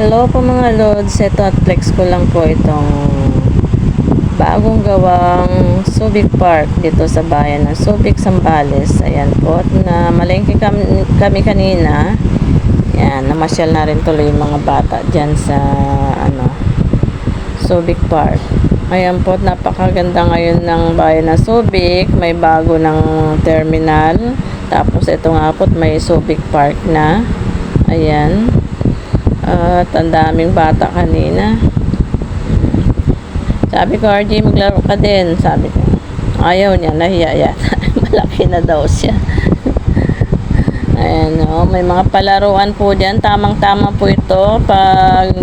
Hello po mga lods, ito at flex ko lang po itong bagong gawang Subic Park dito sa bayan ng Subic, Sambales. Ayan po, at na malengke kami, kami kanina. Ayan, namasyal na rin tuloy yung mga bata dyan sa ano, Subic Park. Ayan po, napakaganda ngayon ng bayan ng Subic. May bago ng terminal. Tapos ito nga po, may Subic Park na. Ayan. At ang daming bata kanina. Sabi ko, RJ, maglaro ka din. Sabi ko, ayaw niya, nahiya yata. Malaki na daw siya. Ayan, oh, may mga palaruan po dyan. Tamang-tama po ito pag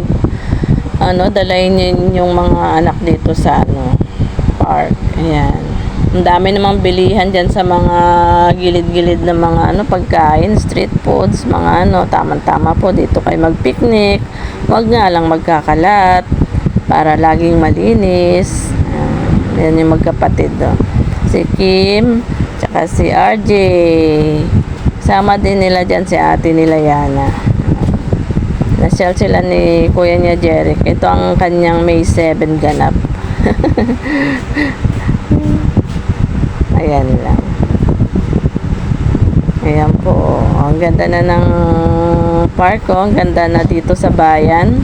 ano, dalayin yung mga anak dito sa ano, park. Ayan. Ang dami namang bilihan dyan sa mga gilid-gilid na mga ano, pagkain, street foods, mga ano, tamang-tama po dito kayo mag-picnic. Huwag nga lang magkakalat para laging malinis. Yan yung magkapatid. Oh. Si Kim, tsaka si RJ. Sama din nila dyan si ate nila Yana. Nasyal sila ni kuya niya Jeric. Ito ang kanyang May 7 ganap. Ayan lang. Ayan po. Ang ganda na ng park ko. Ang ganda na dito sa bayan.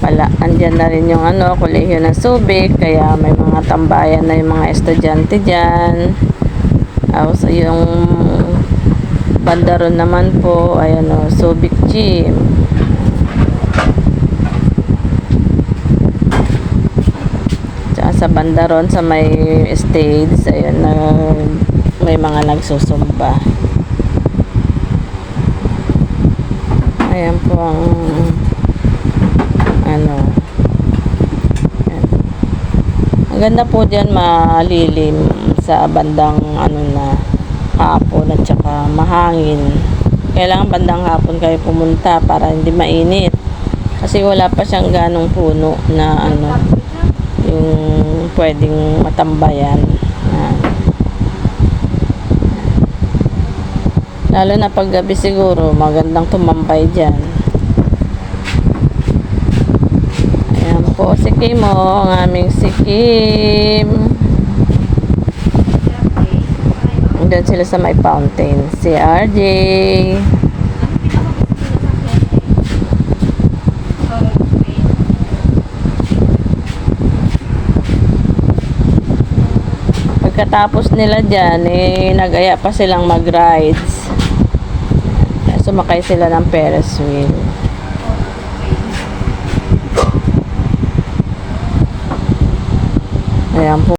Pala, andyan na rin yung ano, kolehiyo ng Subic. Kaya may mga tambayan na yung mga estudyante dyan. Tapos yung bandaron naman po, ayan o, Subic Gym. Sa bandaron sa may stage, ayan na may mga nagsusumba. Ayan po ang ano ayan. ang ganda po dyan malilim sa bandang ano na hapon at saka mahangin kailangan bandang hapon kayo pumunta para hindi mainit kasi wala pa siyang ganong puno na ano pwedeng matambayan Ayan. lalo na pag gabi siguro magandang tumambay dyan ayan po si Kim oh, ang aming si Kim Doon sila sa may fountain. Si RJ. Pagkatapos nila dyan, eh, nag-aya pa silang mag-rides. Sumakay sila ng Ferris wheel.